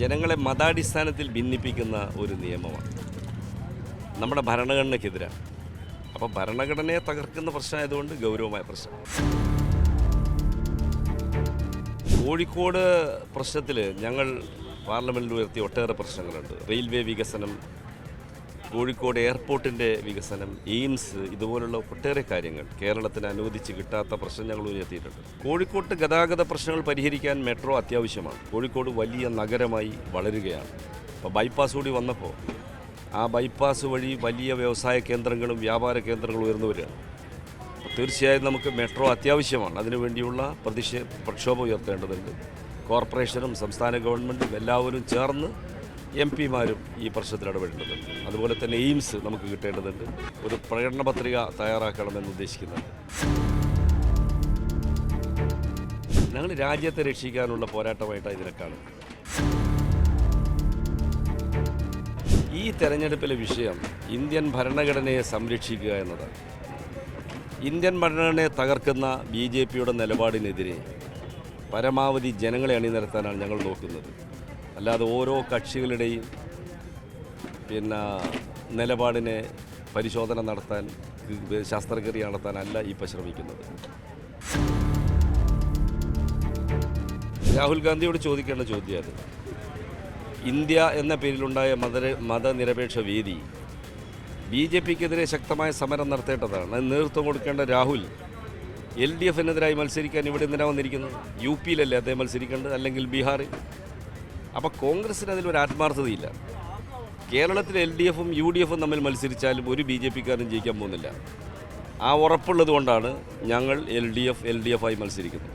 ജനങ്ങളെ മതാടിസ്ഥാനത്തിൽ ഭിന്നിപ്പിക്കുന്ന ഒരു നിയമമാണ്. നമ്മുടെ ഭരണഘടനയ്ക്കെതിരാണ് അപ്പോൾ ഭരണഘടനയെ തകർക്കുന്ന പ്രശ്നമായതുകൊണ്ട് ഗൗരവമായ പ്രശ്നം. കോഴിക്കോട് പ്രശ്നത്തിൽ ഞങ്ങൾ പാർലമെന്റിൽ ഉയർത്തിയ ഒട്ടേറെ പ്രശ്നങ്ങളുണ്ട്. റെയിൽവേ വികസനം കോഴിക്കോട് എയർപോർട്ടിന്റെ വികസനം എയിംസ് ഇതുപോലുള്ള ഒട്ടേറെ കാര്യങ്ങൾ കേരളത്തിന് അനുവദിച്ച് കിട്ടാത്ത പ്രശ്നം ഞങ്ങൾ ഉയർത്തിയിട്ടുണ്ട്. കോഴിക്കോട്ട് ഗതാഗത പ്രശ്നങ്ങൾ പരിഹരിക്കാൻ മെട്രോ അത്യാവശ്യമാണ്. കോഴിക്കോട് വലിയ നഗരമായി വളരുകയാണ്. അപ്പോൾ ബൈപ്പാസ് കൂടി വന്നപ്പോൾ ആ ബൈപ്പാസ് വഴി വലിയ വ്യവസായ കേന്ദ്രങ്ങളും വ്യാപാര കേന്ദ്രങ്ങളും ഉയർന്നു തീർച്ചയായും നമുക്ക് മെട്രോ അത്യാവശ്യമാണ്. അതിനുവേണ്ടിയുള്ള പ്രതിഷേധ പ്രക്ഷോഭം ഉയർത്തേണ്ടതുണ്ട്. കോർപ്പറേഷനും സംസ്ഥാന ഗവൺമെന്റും എല്ലാവരും ചേർന്ന് എം പിമാരും ഈ പ്രശ്നത്തിൽ ഇടപെടേണ്ടതുണ്ട്. അതുപോലെ തന്നെ എയിംസ് നമുക്ക് കിട്ടേണ്ടതുണ്ട്. ഒരു പ്രകടന പത്രിക തയ്യാറാക്കണമെന്ന് ഉദ്ദേശിക്കുന്നുണ്ട്. ഞങ്ങൾ രാജ്യത്തെ രക്ഷിക്കാനുള്ള പോരാട്ടമായിട്ടാണ് ഇതിനെ കാണുന്നത്. ഈ തെരഞ്ഞെടുപ്പിലെ വിഷയം ഇന്ത്യൻ ഭരണഘടനയെ സംരക്ഷിക്കുക എന്നതാണ്. ഇന്ത്യൻ ഭരണഘടനയെ തകർക്കുന്ന ബി ജെ പിയുടെ നിലപാടിനെതിരെ പരമാവധി ജനങ്ങളെ അണിനിരത്താനാണ് ഞങ്ങൾ നോക്കുന്നത്. അല്ലാതെ ഓരോ കക്ഷികളുടെയും പിന്നെ നിലപാടിനെ പരിശോധന നടത്താൻ ശസ്ത്രക്രിയ നടത്താനല്ല ഇപ്പോൾ ശ്രമിക്കുന്നത്. രാഹുൽ ഗാന്ധിയോട് ചോദിക്കേണ്ട ചോദ്യമാണ് ഇന്ത്യ എന്ന പേരിലുണ്ടായ മത മതനിരപേക്ഷ വേദി ബി ജെ പിക്കെതിരെ ശക്തമായ സമരം നടത്തേണ്ടതാണ്. നേതൃത്വം കൊടുക്കേണ്ട രാഹുൽ എൽ ഡി എഫിനെതിരായി മത്സരിക്കാൻ ഇവിടെ എന്തിനാ വന്നിരിക്കുന്നത്? യു പിയിലല്ലേ അദ്ദേഹം മത്സരിക്കേണ്ടത്? അല്ലെങ്കിൽ ബീഹാറിൽ? അപ്പോൾ കോൺഗ്രസിന് ഒരു ആത്മാർത്ഥതയില്ല. കേരളത്തിൽ എൽ ഡി എഫും യു ഡി എഫും തമ്മിൽ മത്സരിച്ചാലും ഒരു ബി ജെ പിക്കാരും ജയിക്കാൻ പോകുന്നില്ല. ആ ഉറപ്പുള്ളത് കൊണ്ടാണ് ഞങ്ങൾ L D F L D F ആയി മത്സരിക്കുന്നത്.